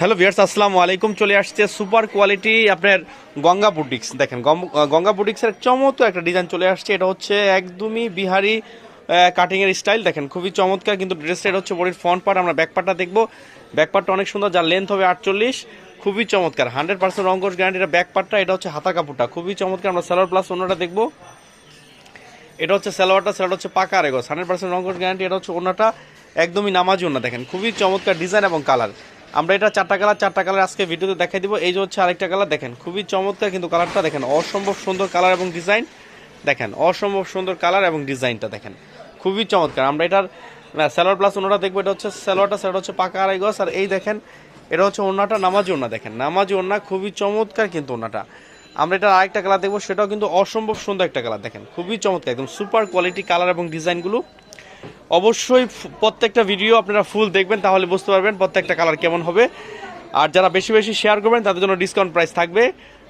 Hello viewers আসসালামু আলাইকুম। চলে আসছে সুপার কোয়ালিটি আপনার গঙ্গা বুটিক্স। দেখেন গঙ্গা বুটিক্সের চমৎকার একটা ডিজাইন চলে আসছে। এটা হচ্ছে একদমই বিহারি কাটিং এর স্টাইল দেখেন, খুবই চমৎকার, কিন্তু ড্রেসটা এটা হচ্ছে বডির ফ্রন্ট পার্ট আমরা ব্যাক পার্টটা দেখব। ব্যাক পার্টটা অনেক সুন্দর, যার লেন্থ হবে আটচল্লিশ। খুবই চমৎকার হান্ড্রেড পার্সেন্ট রঙ্গস গ্যারান্টি এটা ব্যাক পার্টটা এটা হচ্ছে হাতা কাপড়টা। খুবই চমৎকার, আমরা সালোয়ার প্লাস অন্যটা দেখব। এটা হচ্ছে সালোয়ারটা সালোয়ার হচ্ছে পাকা রেগস হান্ড্রেড পার্সেন্ট রঙ্গস গ্যারান্টি এটা হচ্ছে ওনাটা একদমই নামাজি ওনা দেখেন, খুবই চমৎকার ডিজাইন এবং কালার আমরা এটা চারটা কালার চারটা কালার আজকে ভিডিওতে দেখাই দিব। এই যে হচ্ছে আরেকটা কালার, দেখেন, খুবই চমৎকার কিন্তু কালারটা দেখেন। অসম্ভব সুন্দর কালার এবং ডিজাইন, দেখেন, অসম্ভব সুন্দর কালার এবং ডিজাইনটা দেখেন। খুবই চমৎকার। আমরা এটার স্যালোয়ার প্লাস ওনাটা দেখব। এটা হচ্ছে স্যালোয়ারটা সেটা হচ্ছে পাকা আড়াই গজ। আর এই দেখেন, এটা হচ্ছে ওনাটা নামাজি ওনা দেখেন। নামাজি ওনা খুবই চমৎকার কিন্তু ওনাটা আমরা এটা আরেকটা কালার দেখব, সেটাও কিন্তু অসম্ভব সুন্দর একটা কালার, দেখেন। খুবই চমৎকার, একদম সুপার কোয়ালিটি কালার এবং ডিজাইনগুলো। অবশ্যই প্রত্যেকটা ভিডিও আপনারা ফুল দেখবেন, তাহলে বুঝতে পারবেন প্রত্যেকটা কালার কেমন হবে। আর যারা বেশি বেশি শেয়ার করবেন, তাদের জন্য ডিসকাউন্ট প্রাইস থাকবে।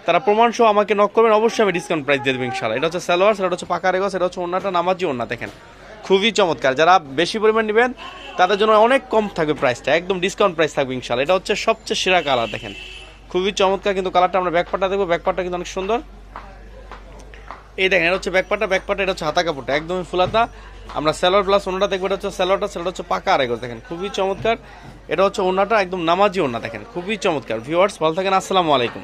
তারা প্রমাণ সহ আমাকে নক করবেন, অবশ্যই আমি ডিসকাউন্ট প্রাইস দিয়ে দেবো ইনশাল্লাহ এটা হচ্ছে সালোয়ার সেটা হচ্ছে পাকা রেগস, এটা হচ্ছে ওনাটা নামাজি ওনা দেখেন। খুবই চমৎকার। যারা বেশি পরিমাণ নেবেন, তাদের জন্য অনেক কম থাকবে প্রাইসটা একদম ডিসকাউন্ট প্রাইস থাকবে ইনশাল্লাহ এটা হচ্ছে সবচেয়ে সেরা কালার দেখেন। খুবই চমৎকার, কিন্তু কালারটা আমরা ব্যাকপারটা দেখব ব্যাকপারটা কিন্তু অনেক সুন্দর। এই দেখেন, এটা হচ্ছে ব্যাকপাটা ব্যাকপাটা এটা হচ্ছে হাতা কাপড়টা, একদমই ফুলাতা আমরা স্যালোয়ার প্লাস ওনাটা দেখব, এটা হচ্ছে স্যালোয়ারটা সেটা হচ্ছে পাকা আরেকবার দেখেন, খুবই চমৎকার। এটা হচ্ছে ওনাটা, একদম নামাজি ওনা, দেখেন, খুবই চমৎকার। ভিউয়ার্স ভালো থাকেন, আসসালামু আলাইকুম।